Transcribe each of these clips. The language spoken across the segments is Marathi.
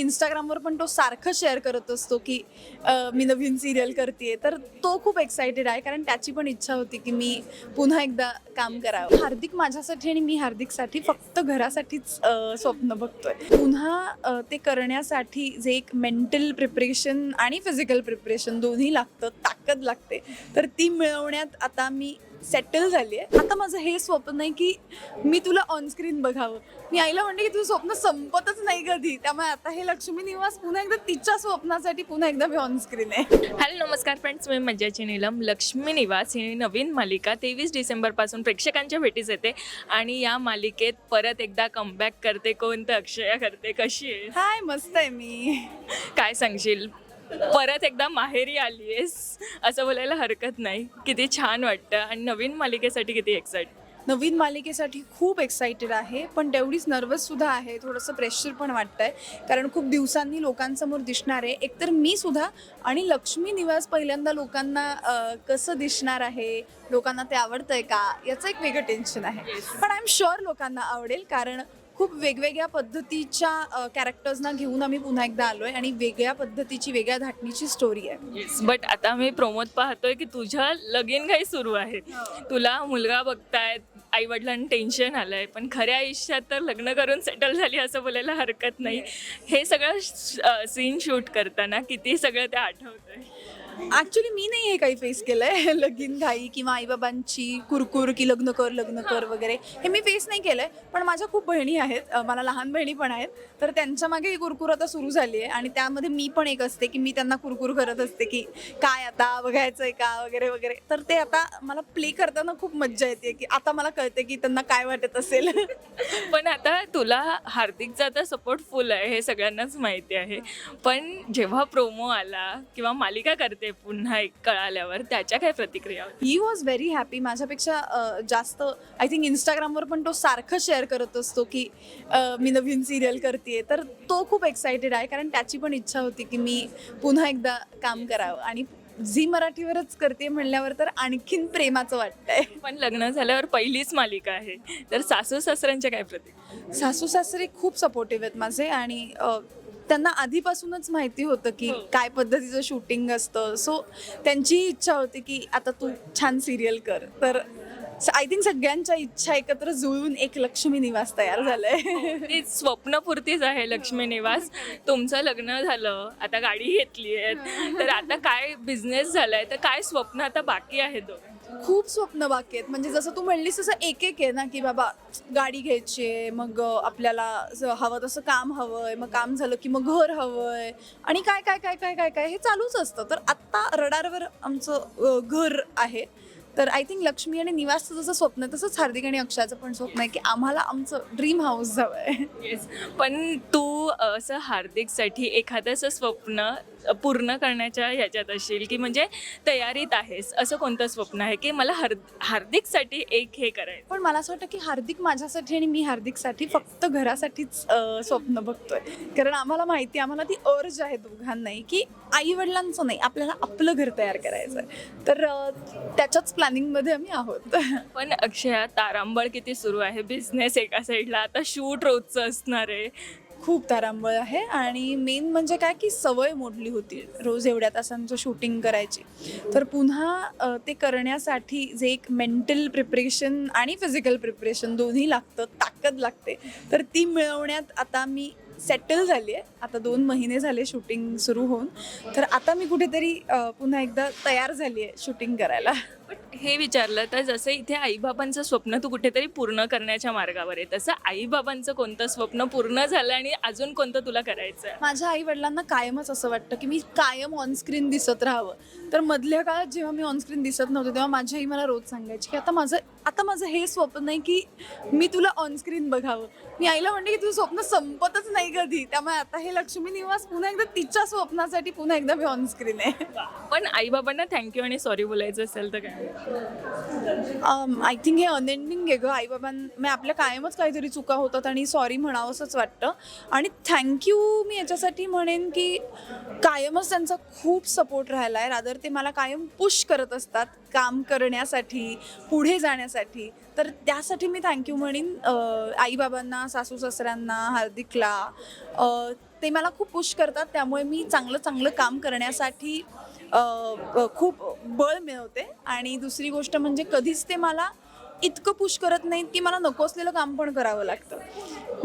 इंस्टाग्रामवर पण तो सारखं शेअर करत असतो की अ, मी नवीन सिरियल करते तर तो खूप एक्सायटेड आहे. कारण त्याची पण इच्छा होती की मी पुन्हा एकदा काम करावं. हार्दिक माझ्यासाठी आणि मी हार्दिकसाठी फक्त घरासाठीच अ, स्वप्न बघतोय. पुन्हा अ, ते करण्यासाठी जे एक मेंटल प्रिपरेशन आणि फिजिकल प्रिपरेशन दोन्ही लागतं ताकद लागते. तर ती मिळवण्यात आता मी सेटल झाली आहे. आता माझं हे स्वप्न आहे की मी तुला ऑनस्क्रीन बघावं. मी आईला म्हणते की तुझं स्वप्न संपतच नाही कधी. त्यामुळे आता हे लक्ष्मी निवास पुन्हा एकदा तिच्या स्वप्नासाठी पुन्हा एकदा मी ऑनस्क्रीन आहे. हॅलो नमस्कार फ्रेंड्स मी मज्जाची नीलम. लक्ष्मी निवास ही नवीन मालिका तेवीस डिसेंबरपासून प्रेक्षकांच्या भेटीस येते. आणि या मालिकेत परत एकदा कमबॅक करते कोणतं अक्षया करते. कशी आहे हाय मस्त आहे मी. काय सांगशील? परत एकदा माहेरी आली आहेस असं बोलायला हरकत नाही. किती छान वाटतं. आणि नवीन मालिकेसाठी किती एक्साइट नवीन मालिकेसाठी खूप एक्साइटेड आहे. पण तेवढीच नर्वस सुद्धा आहे. थोडंसं प्रेशर पण वाटतंय. कारण खूप दिवसांनी लोकांसमोर दिसणार आहे. एकतर मी सुद्धा आणि लक्ष्मी निवास पहिल्यांदा लोकांना कसं दिसणार आहे? लोकांना ते आवडतंय का? याचं एक वेगळं टेन्शन आहे. पण आय एम शुअर लोकांना आवडेल. कारण खूप वेगवेगळ्या पद्धतीच्या कॅरेक्टर्सना घेऊन आम्ही पुन्हा एकदा आलो आहे आणि वेगळ्या पद्धतीची वेगळ्या धाटणीची स्टोरी आहे. बट आता मी प्रमोद पाहतोय की तुझ्या लगीन काही सुरू आहे. तुला मुलगा बघतायत आई वडिलांना टेन्शन आलंय पण खऱ्या आयुष्यात तर लग्न करून सेटल झाली असं बोलायला हरकत नाही. हे सगळं सीन शूट करताना किती सगळं ते आठवतंय? ऍक्च्युली मी नाही हे काही फेस केलंय. लगीन घाई किंवा आईबाबांची कुरकुर की लग्न कर लग्न कर वगैरे हे मी फेस नाही केलंय. पण माझ्या खूप बहिणी आहेत. मला लहान बहिणी पण आहेत. तर त्यांच्या मागे ही कुरकुर आता सुरू झाली आहे आणि त्यामध्ये मी पण एक असते की मी त्यांना कुरकुर करत असते की काय आता बघायचंय का वगैरे वगैरे. तर ते आता मला प्ले करताना खूप मज्जा येते की आता मला कळते की त्यांना काय वाटत असेल. पण आता तुला हार्दिकचा आता सपोर्ट फुल आहे हे सगळ्यांनाच माहिती आहे. पण जेव्हा प्रोमो आला किंवा मालिका करते पुन्हा एक कळाल्यावर त्याच्या काय प्रतिक्रिया? ही वॉज व्हेरी हॅपी माझ्यापेक्षा अ, जास्त आय थिंक इंस्टाग्रामवर पण तो सारखं शेअर करत असतो की अ, मी नवीन सिरियल करते तर तो खूप एक्सायटेड आहे कारण त्याची पण इच्छा होती की मी पुन्हा एकदा काम करावं. आणि झी मराठीवरच करते म्हणल्यावर तर आणखीन प्रेमाचं वाटतंय. पण लग्न झाल्यावर पहिलीच मालिका आहे. तर सासू सासऱ्यांच्या काय प्रतिक्रिया? सासू सासरे खूप सपोर्टिव्ह आहेत माझे आणि अ, त्यांना आधीपासूनच माहिती होतं की हो. काय पद्धतीचं शूटिंग असतं. सो त्यांची इच्छा होती की आता तू छान सिरियल कर. तर आय थिंक सगळ्यांच्या इच्छा एकत्र जुळून एक लक्ष्मी निवास तयार झालंय. ती स्वप्नपूर्तीच आहे लक्ष्मी निवास. तुमचं लग्न झालं आता गाडी घेतली आहे. तर आता काय बिझनेस झालाय? तर काय स्वप्न आता बाकी आहे तो खूप स्वप्न बाकी आहेत. म्हणजे जसं तू म्हणलीस तसं एक एक आहे ना की बाबा गाडी घ्यायची आहे मग आपल्याला हवं तसं काम हवंय मग काम झालं की मग घर हवंय आणि काय काय काय काय काय काय हे चालूच असतं. तर आत्ता रडारवर आमचं घर आहे. तर आय थिंक लक्ष्मी आणि निवासचं जसं स्वप्न आहे तसंच हार्दिक आणि अक्षयाचं पण स्वप्न आहे की आम्हाला आमचं ड्रीम हाऊस हवं आहे. पण तू असं हार्दिकसाठी एखादं असं स्वप्न पूर्ण करण्याच्या ह्याच्यात असशील की म्हणजे तयारीत आहेस असं कोणतं स्वप्न आहे? की मला हर हार्दिकसाठी एक हे करायचं. पण मला असं वाटतं की हार्दिक माझ्यासाठी आणि मी हार्दिकसाठी फक्त घरासाठीच स्वप्न बघतोय. कारण आम्हाला माहिती आहे, आम्हाला ती अर्ज आहे दोघांनाही की आई वडिलांचं नाही आपल्याला आपलं घर तयार करायचं आहे तर त्याच्याच प्लॅनिंगमध्ये आम्ही आहोत. पण अक्षया तारांबळ किती सुरू आहे? बिझनेस एका साईडला आता शूट रोजचं असणार आहे. खूप तारांबळ आहे आणि मेन म्हणजे काय की सवय मोडली होती रोज एवढ्या तासांचं शूटिंग करायची. तर पुन्हा ते करण्यासाठी जे एक मेंटल प्रिपरेशन आणि फिजिकल प्रिपरेशन दोन्ही लागतं ताकद लागते. तर ती मिळवण्यात आता मी सेटल झाली आहे. आता दोन महिने झाले शूटिंग सुरू होऊन. तर आता मी कुठेतरी पुन्हा एकदा तयार झाली आहे शूटिंग करायला. हे विचारलं तर जसं इथे आईबाबांचं स्वप्न तू कुठेतरी पूर्ण करण्याच्या मार्गावर आहे तसं आईबाबांचं कोणतं स्वप्न पूर्ण झालं आणि अजून कोणतं तुला करायचं आहे? माझ्या आई वडिलांना कायमच असं वाटतं की मी कायम ऑनस्क्रीन दिसत राहावं. तर मधल्या काळात जेव्हा मी ऑनस्क्रीन दिसत नव्हते तेव्हा माझी आई मला रोज सांगायची की आता माझं आता माझं हे स्वप्न आहे की मी तुला ऑनस्क्रीन बघावं. मी आईला म्हणते की तुझं स्वप्न संपतच नाही कधी. त्यामुळे आता हे लक्ष्मी निवास पुन्हा एकदा तिच्या स्वप्नासाठी पुन्हा एकदा मी ऑनस्क्रीन आहे. पण आईबाबांना थँक्यू आणि सॉरी बोलायचं असेल तर काय? आय थिंक हे अनएंडिंग आहे ग. आईबाबां मी आपल्या कायमच काहीतरी चुका होतात आणि सॉरी म्हणावंसंच वाटतं. आणि थँक्यू मी याच्यासाठी म्हणेन की कायमच त्यांचा खूप सपोर्ट राहिला आहे रादर ते मला कायम पुश करत असतात. काम करण्यासाठी पुढे जाण्यासाठी. तर त्यासाठी मी थँक्यू म्हणेन आईबाबांना सासू सासऱ्यांना हार्दिकला. ते मला खूप पुश करतात त्यामुळे मी चांगलं चांगलं काम करण्यासाठी खूप बळ मिळवते. आणि दुसरी गोष्ट म्हणजे कधीच ते मला इतकं पुश करत नाहीत की मला नको असलेलं काम पण करावं लागतं.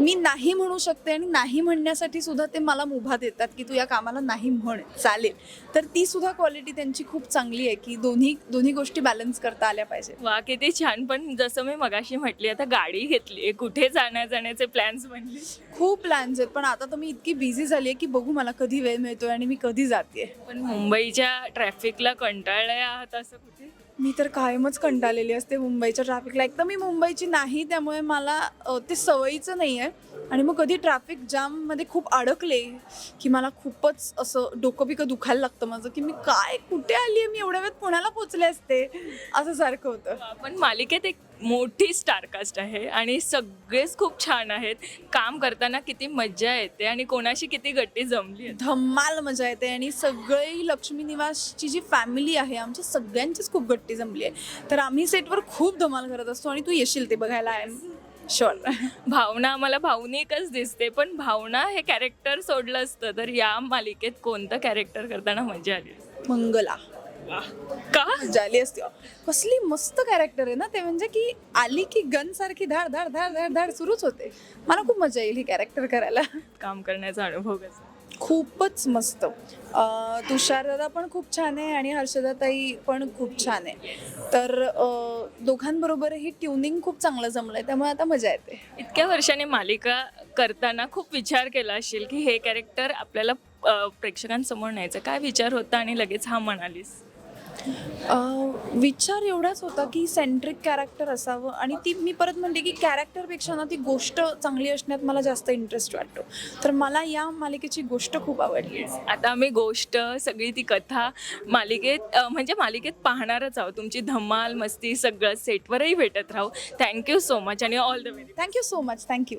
मी नाही म्हणू शकते आणि नाही म्हणण्यासाठी सुद्धा ते मला मुभा देतात की तू या कामाला नाही म्हण चालेल. तर ती सुद्धा क्वालिटी त्यांची खूप चांगली आहे की दोन्ही दोन्ही गोष्टी बॅलन्स करता आल्या पाहिजेत वा किती छान. पण जसं मी मगाशी म्हटली आता गाडी घेतली कुठे जाण्या जाण्याचे प्लॅन्स बनले? खूप प्लॅन्स आहेत पण आता तर मी इतकी बिझी झाली आहे की बघू मला कधी वेळ मिळतोय आणि मी कधी जाते पण मुंबईच्या ट्रॅफिकला कंटाळले आहात असं कुठे? मी तर कायमच कंटाळलेली असते मुंबईच्या ट्रॅफिकला एक तर मी मुंबईची नाही त्यामुळे मला अ, ते सवयीचं नाही आहे आणि मग कधी ट्रॅफिक जाममध्ये खूप अडकले की मला खूपच असं डोकं बिकं दुखायला लागतं माझं की मी काय कुठे आली आहे? मी एवढ्या वेळात पुण्याला पोचले असते. असं सारखं होतं. पण मालिकेत एक मोठी स्टारकास्ट आहे आणि सगळेच खूप छान आहेत. काम करताना किती मज्जा येते आणि कोणाशी किती गट्टी जमली आहे. धम्माल मजा येते आणि सगळी लक्ष्मी निवासची जी फॅमिली आहे आमची सगळ्यांचीच खूप गट्टी जमली आहे. तर आम्ही सेटवर खूप धमाल करत असतो आणि तू येशील ते बघायला एम शुअर भावना आम्हाला भावनिकच दिसते पण भावना हे कॅरेक्टर सोडलं असतं तर या मालिकेत कोणतं कॅरेक्टर करताना मजा आली? मंगला. का? आली असती. कसली मस्त कॅरेक्टर आहे ना ते म्हणजे की आली की गन सारखी धाड धाड धाड धाड धाड सुरूच होते. मला खूप मजा येईल ही कॅरेक्टर करायला. काम करण्याचा अनुभव कसा खूपच मस्त. तुषारदादा पण खूप छान आहे आणि हर्षदाताई पण खूप छान आहे. तर दोघांबरोबरही ट्युनिंग खूप चांगलं जमलंय त्यामुळे आता मजा येते. इतक्या वर्षाने मालिका करताना खूप विचार केला असेल की हे कॅरेक्टर आपल्याला प्रेक्षकांसमोर न्यायचं. काय विचार होता आणि लगेच हा म्हणालीस? विचार एवढाच होता की सेंट्रिक कॅरेक्टर असावं आणि ती मी परत म्हणते की कॅरेक्टरपेक्षा ना ती गोष्ट चांगली असण्यात मला जास्त इंटरेस्ट वाटतो. तर मला या मालिकेची गोष्ट खूप आवडली. आता आम्ही गोष्ट सगळी ती कथा मालिकेत म्हणजे मालिकेत पाहणारच आहोत. तुमची धमाल मस्ती सगळं सेटवरही भेटत राहू. थँक्यू सो मच आणि all the very thank you so much thank you